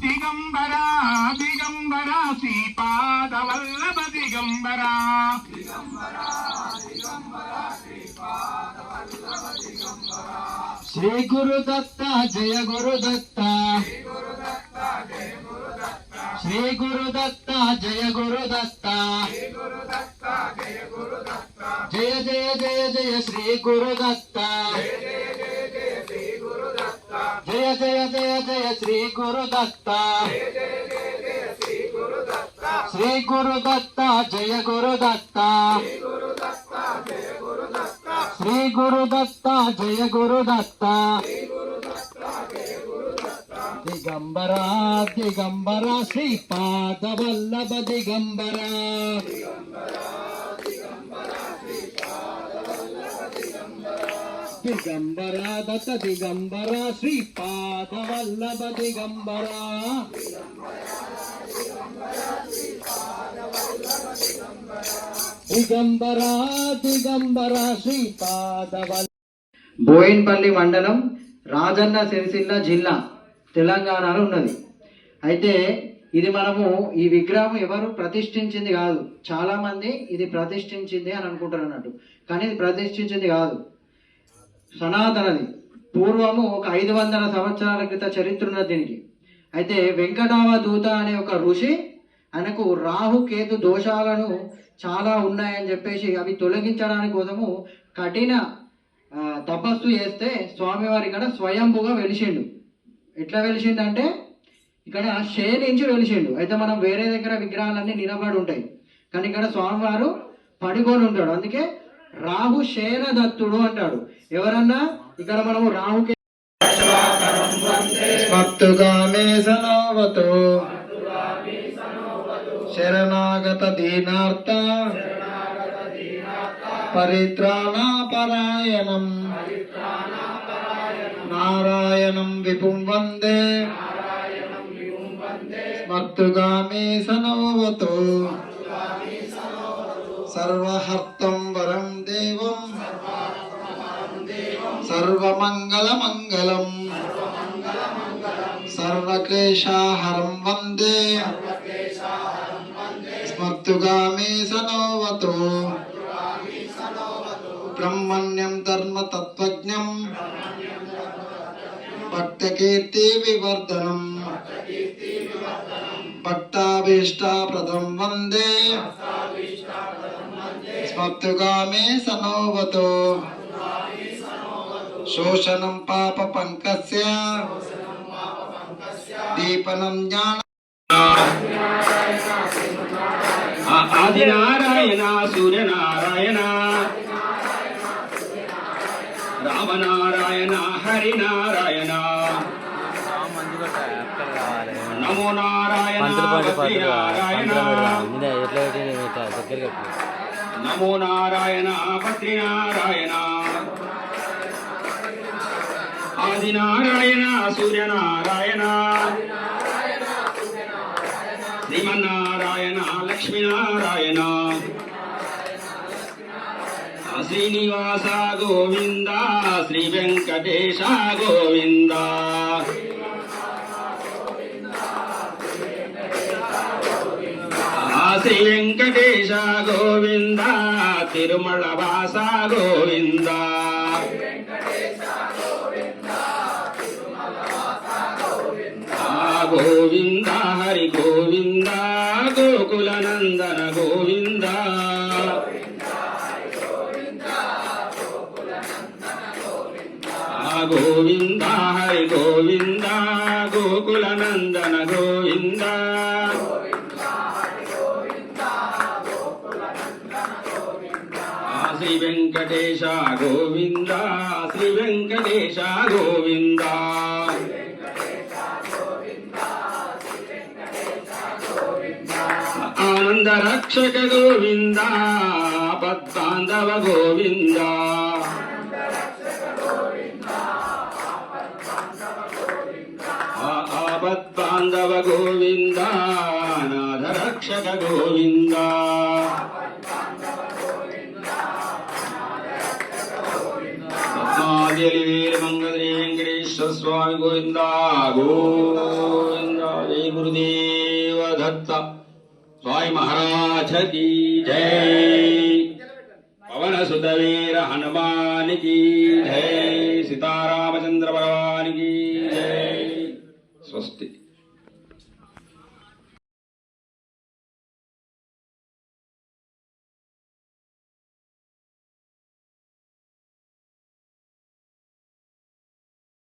దిగంబరా దిగంబరా శ్రీపాద వల్లభ దిగంబరా శ్రీ గురు దత్త జయ గురు దత్త శ్రీ గురు దత్త జయ గురు దత్త జయ జయ జయ జయ శ్రీ గురు దత్త జయ జయ జయ జయ శ్రీ గురు దత్త. శ్రీ గురు దత్త జయ గురు దత్త. శ్రీ గురు దత్త జయ గురు దత్త. దిగంబరా దిగంబర శ్రీపాద వల్లభ దిగంబర. దిగంబర దత్త దిగంబర శ్రీపాద వల్లభ దిగంబర దిగంబర దిగంబర శ్రీపాద వల్ల బోయిన్పల్లి మండలం రాజన్న సిరిసిల్ల జిల్లా తెలంగాణలో ఉన్నది. అయితే ఇది మనము ఈ విగ్రహం ఎవరు ప్రతిష్ఠించింది కాదు. చాలామంది ఇది ప్రతిష్ఠించింది అని అనుకుంటారు అన్నట్టు. కానీ ఇది ప్రతిష్ఠించింది కాదు. సనాతనది. పూర్వము ఒక ఐదు వందల సంవత్సరాల క్రిత చరిత్ర ఉన్నది దీనికి. అయితే వెంకటావ దూత అనే ఒక ఋషి ఆయనకు రాహు కేతు దోషాలను చాలా ఉన్నాయని చెప్పేసి అవి తొలగించడానికి కోసము కఠిన తపస్సు చేస్తే స్వామివారి ఇక్కడ స్వయంభుగా వెలిసిండు. ఎట్లా వెలిసిండు అంటే ఇక్కడ షే నుంచి వెలిసిండు. అయితే మనం వేరే దగ్గర విగ్రహాలన్నీ నిలబడి ఉంటాయి. కానీ ఇక్కడ స్వామివారు పడుకొని ఉంటాడు. అందుకే రాహు శేన దత్తుడు అంటాడు. ఎవరన్నా? ఇక్కడ మనము రాహుకి స్మత్తుగామే శరణాగత దీనార్థ. పరిత్రాణాపరాయణం. నారాయణం విపుం వందే. స్మర్తుగామి సనోవతో. సర్వహర్తం వరం దేవం. సర్వమంగళమంగళం. సర్వక్లేశాహరం వందే. స్మర్తుగామి సనోవతో. బ్రహ్మణ్యం ధర్మతత్వజ్ఞం. భక్తకీర్తి వివర్ధనం. భక్తాభీష్టాప్రదం వందే. స్మర్తుగామే సనోవతో శోషణం పాప పంకస్య దీపనం జ్ఞాన రామనారాయణ హరినారాయణ నమో నారాయణ పంతులు పాటి పంతులు బద్రీనారాయణ పంతులు ఎట్లా నమో నారాయణ బద్రీనారాయణ ఆదినారాయణ సూర్యనారాయణ శ్రీమన్నారాయణ లక్ష్మీనారాయణ శ్రీనివాస గోవింద శ్రీ వెంకటేశ గోవింద. శ్రీ వెంకటే వెంకటేశ గోవింద తిరుమల వాస గోవింద. గోవింద హరి గోవింద గోకుల నందన గోవింద. గోవింద హరి గోవింద గోకుల నందన గోవింద. వెంకటేశ గోవింద శ్రీ వెంకటేశ గోవింద. ఆనంద రక్షక గోవింద పద్మాంధవ గోవింద. ఆపద్బాంధవ గోవింద నాథ రక్షక గోవిందా. పద్మావలి వీర వెంకటేశ్వర స్వామి గోవింద గోవింద జయ గురుదేవ దత్త స్వామి మహారాజ కీ జై. పవన సుతవీర వీర కీ జై. సీతారామచంద్ర పరమ